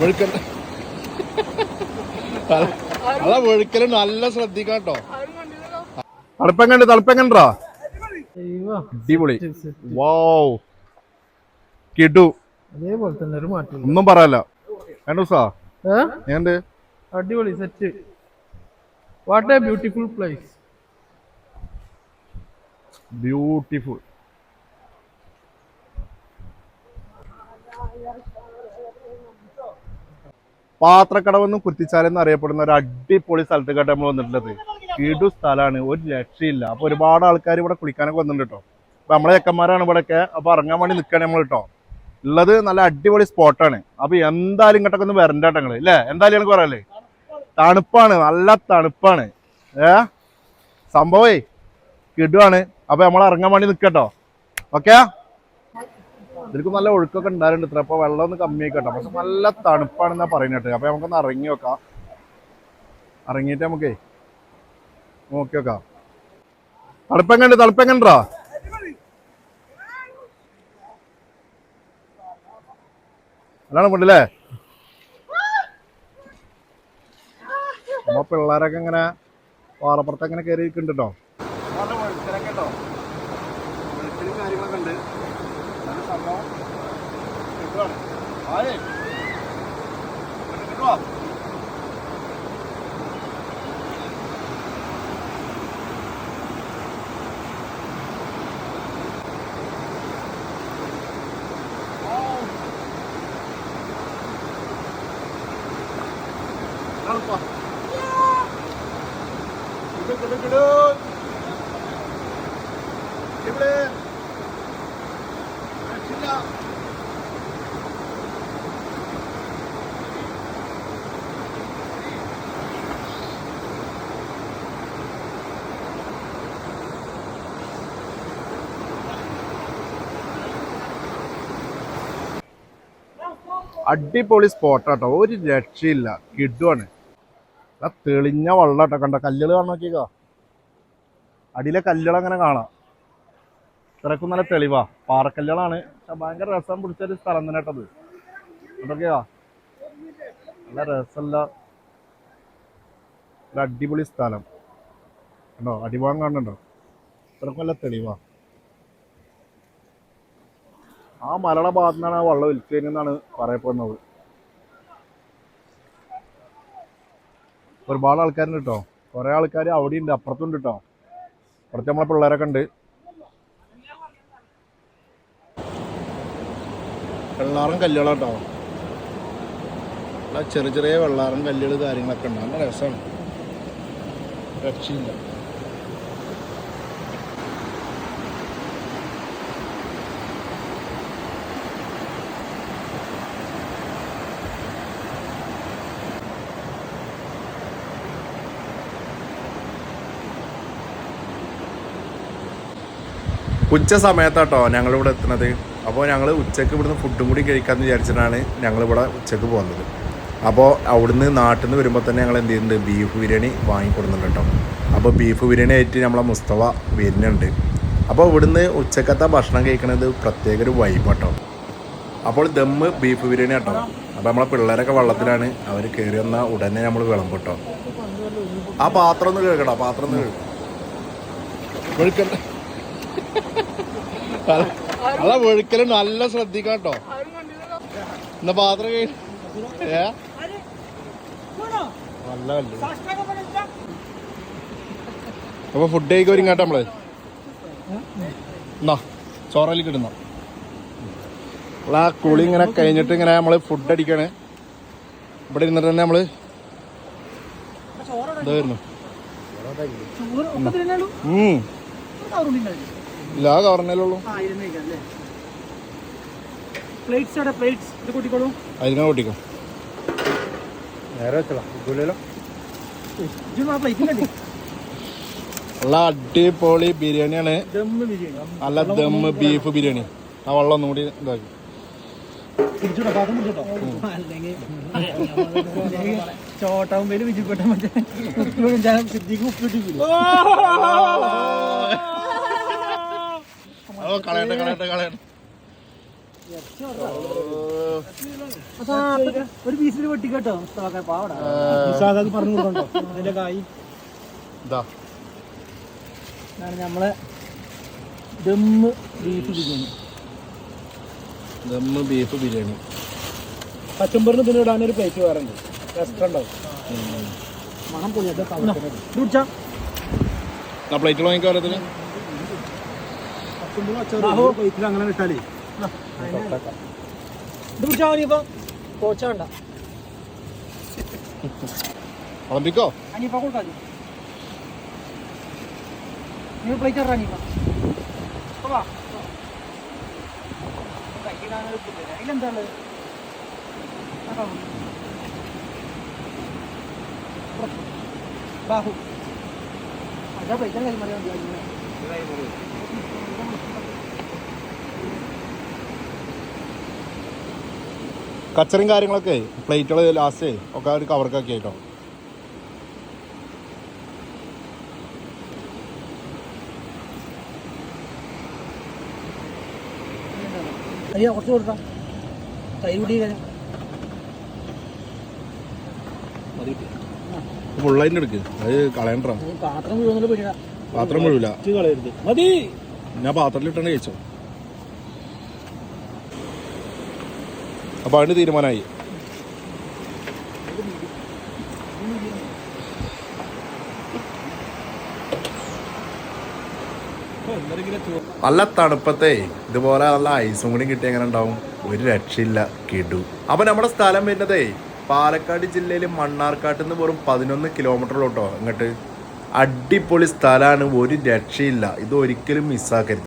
വെളുക്കണ്ട അല്ല വെളുക്കൽ നല്ല ശ്രദ്ധിക്കാട്ടോ. തണുപ്പം കണ്ട് തണുപ്പം കണ്ടോ? അടിപൊളി. വാവ്. കിടു. അതേപോലെ തന്നെ ഒരു മാറ്റം ഒന്നും പറയാലോ രണ്ടു ദിവസാ? ഏ? ഞാൻ അടിപൊളി set what a beautiful place beautiful പാത്രക്കടവെന്നും കുത്തിച്ചാലെന്നും അറിയപ്പെടുന്ന ഒരു അടിപൊളി സ്ഥലത്തേക്കാട്ട് നമ്മൾ വന്നിട്ടുള്ളത്. ഇടു സ്ഥലമാണ്. ഒരു രക്ഷയില്ല. അപ്പൊ ഒരുപാട് ആൾക്കാർ ഇവിടെ കുളിക്കാനൊക്കെ വന്നിട്ടുണ്ട് കേട്ടോ. അപ്പൊ നമ്മളെ ചെക്കന്മാരാണ് ഇവിടെയൊക്കെ. അപ്പൊ ഇറങ്ങാൻ വേണ്ടി നിൽക്കുകയാണ് നമ്മൾ കേട്ടോ. ഉള്ളത് നല്ല അടിപൊളി സ്പോട്ടാണ്. അപ്പൊ എന്തായാലും ഇങ്ങോട്ടൊക്കെ ഒന്ന് വരണ്ട കേട്ടോ നിങ്ങൾ. ഇല്ലേ? എന്തായാലും എനിക്ക് പറയല്ലേ തണുപ്പാണ്. നല്ല തണുപ്പാണ്. ഏ? സംഭവേ കിടുവാണ്. അപ്പൊ നമ്മൾ ഇറങ്ങാൻ വേണ്ടി നിക്കട്ടോ. ഓക്കെ ഇതിലേക്ക് നല്ല ഒഴുക്കൊക്കെ ഉണ്ടായിരുന്നു ഇത്ര. അപ്പൊ വെള്ളം ഒന്ന് കമ്മിയായിക്കട്ടോ. പക്ഷെ നല്ല തണുപ്പാണെന്നാ പറയുന്നത് അപ്പൊ നമുക്കൊന്ന് ഇറങ്ങി നോക്കാം. ഇറങ്ങിയിട്ട് നമുക്കേ നോക്കി നോക്കാം. തണുപ്പെങ്ങണ്ട് തണുപ്പെങ്ങണ്ടോ അതാണ് കൊണ്ടല്ലേ നമ്മ പിള്ളേരൊക്കെ ഇങ്ങനെ പാറപ്പുറത്ത് അങ്ങനെ കയറി കേട്ടോ. ഉണ്ട് നല്ല സംഭവം കിട്ടുവാണ്. ആയേ. കിട്ടുവാ. തണുപ്പാ. കിടു, കിടു, കിടു. ഇവിടെ രക്ഷയില്ല. അടിപൊളി സ്പോട്ട് സ്പോട്ടാട്ടോ ഒരു രക്ഷയില്ല. കിഡുവാണ് ആ തെളിഞ്ഞ വെള്ളാട്ടോ. കണ്ട? കല്ലുകൾ കാണാൻ നോക്കിയേക്കോ അടിയിലെ കല്ലുകൾ അങ്ങനെ കാണാം. ഇത്രക്കും നല്ല തെളിവാ. പാറക്കല്ലുകളാണ്. ഭയങ്കര രസം പിടിച്ചൊരു സ്ഥലം തന്നെ കേട്ടത് നല്ല രസമല്ല ഒരു അടിപൊളി സ്ഥലം. കണ്ടോ? അടിഭാഗം കാണുന്നുണ്ടോ? ഇത്രക്കും നല്ല തെളിവാ. ആ മലയുടെ ഭാഗത്തു നിന്നാണ് ആ വെള്ളം ഒലിച്ചതെന്നാണ് പറയപ്പെടുന്നത്. ഒരുപാട് ആൾക്കാരുണ്ട് കേട്ടോ കുറെ ആൾക്കാർ അവിടെ ഉണ്ട് അപ്പുറത്തുണ്ട് കേട്ടോ അപ്പുറത്ത് നമ്മളെ പിള്ളേരൊക്കെ ഉണ്ട്. വെള്ളാറും കല്ലുകളാട്ടോ ചെറിയ ചെറിയ വെള്ളാറും കല്ലുകൾ കാര്യങ്ങളൊക്കെ ഉണ്ട്. നല്ല രസമാണ് രക്ഷയില്ല ഉച്ച സമയത്താട്ടോ ഞങ്ങളിവിടെ എത്തുന്നത്. അപ്പോൾ ഞങ്ങൾ ഉച്ചയ്ക്ക് ഇവിടുന്ന് ഫുഡും കൂടി കഴിക്കാമെന്ന് വിചാരിച്ചിട്ടാണ് ഞങ്ങളിവിടെ ഉച്ചയ്ക്ക് പോകുന്നത്. അപ്പോൾ അവിടുന്ന് നാട്ടിൽ നിന്ന് വരുമ്പോൾ തന്നെ ഞങ്ങൾ എന്ത് ചെയ്യുന്നുണ്ട്? ബീഫ് ബിരിയാണി വാങ്ങിക്കൊടുക്കുന്നുണ്ട് കേട്ടോ അപ്പോൾ ബീഫ് ബിരിയാണി ആയിട്ട് നമ്മളെ മുസ്തഫ വരുന്നുണ്ട്. അപ്പോൾ ഇവിടുന്ന് ഉച്ചക്കത്തെ ഭക്ഷണം കഴിക്കണത് പ്രത്യേക ഒരു വൈബ് കേട്ടോ അപ്പോൾ ദമ്മ് ബീഫ് ബിരിയാണി കേട്ടോ അപ്പോൾ നമ്മളെ പിള്ളേരൊക്കെ വള്ളത്തിലാണ്. അവർ കയറി വന്നാൽ ഉടനെ നമ്മൾ വിളമ്പ് കേട്ടോ ആ പാത്രം ഒന്ന് കേൾക്കട്ടോ പാത്രം ഒന്ന് കഴുകണ്ട അല്ല വെഴുക്കലും നല്ല ശ്രദ്ധിക്കാം കേട്ടോ എന്നാ പാത്രം കഴിഞ്ഞു ഏ? നല്ല കല്ല്. അപ്പൊ ഫുഡ് കഴിക്കുക വരും കേട്ടോ നമ്മൾ എന്നാ ചോറയിലേക്ക് കിട്ടുന്ന ആ കുളി ഇങ്ങനെ കഴിഞ്ഞിട്ട് ഇങ്ങനെ നമ്മൾ ഫുഡ് അടിക്കാണ്. ഇവിടെ ഇരുന്നിട്ട് തന്നെ നമ്മൾ ഇതായിരുന്നു ഉം. ഇല്ല ആ കവർണേലുള്ളൂ പ്ലേറ്റ്സ് കൂട്ടിക്കോ. നേരെ നല്ല അടിപൊളി ബിരിയാണിയാണ്. നല്ല ദമ്മ് ബീഫ് ബിരിയാണി. ആ വെള്ളം ഒന്നും കൂടി ഇതാക്കി ചോട്ടാവുമ്പോ ചോട്ടാവുമ്പേൽ വിജിപ്പെട്ട മറ്റേ സിദ്ധിക്ക് ഉപ്പിട്ടില്ല കളയട്ടെ കളയട്ടെ കളയട്ടെ ഒരു പീസിൽ വെട്ടിക്കട്ടോ അത് പറഞ്ഞു കൊടുക്കണ്ടോ? അതിന്റെ കായ്. ഇതാ. നമ്മളെ ദമ്മ് ബീഫ് ബിരിയാണി. ദമ്മ് ബീഫ് ബിരിയാണി. പച്ചമ്പറിന് ഇതിന് ഇടാനൊരു പ്ലേറ്റ് വേറെ ഉണ്ട്. എക്സ്ട്രാ ഉണ്ടാവും. മണം പൊളിയാ പ്ലേറ്റ് വാങ്ങിക്കോ ഓരോത്തിന് അങ്ങനെ ഇട്ടാലേ. ഇത് കുടിച്ചാ മതിയപ്പോ കോച്ചാണ്ട വിളമ്പിക്കോ? അനിയപ്പ കൊടുക്കാം നീ പ്ലേറ്റ് ഇറ അനിയപ്പ. വാ. അതിലെന്താ ഉള്ളത്? ബാഹു. അതാ പ്ലേറ്റ് കൈമാറിയാൽ മതി കച്ചറയും കാര്യങ്ങളൊക്കെ പ്ലേറ്റുകൾ ലാസ്റ്റ് ഒക്കെ ഒരു കവർക്കൊക്കെ ആയിട്ടോ. അയ്യാ കുറച്ച് കൊടുക്കാം തൈര് കൂടി ഫുള്ളായിട്ട് എടുക്ക്. അത് കളയണ്ട. പാത്രം മുഴുവൻ പാത്രം മുഴുവില്ല. മതി. ഞാൻ പാത്രത്തിലിട്ടാണ് കഴിച്ചോ. അപ്പൊ അതിന് തീരുമാനമായി. നല്ല തണുപ്പത്തെ ഇതുപോലെ നല്ല ഐസും കൂടി കിട്ടി എങ്ങനെ ഉണ്ടാവും? ഒരു രക്ഷയില്ല കിടു. അപ്പൊ നമ്മുടെ സ്ഥലം വരുന്നതേ പാലക്കാട് ജില്ലയിൽ മണ്ണാർക്കാട്ട് നിന്ന് വെറും പതിനൊന്ന് കിലോമീറ്ററിലോട്ടോ ഇങ്ങോട്ട് അടിപൊളി സ്ഥലമാണ് ഒരു രക്ഷയില്ല. ഇത് ഒരിക്കലും മിസ്സാക്കരുത്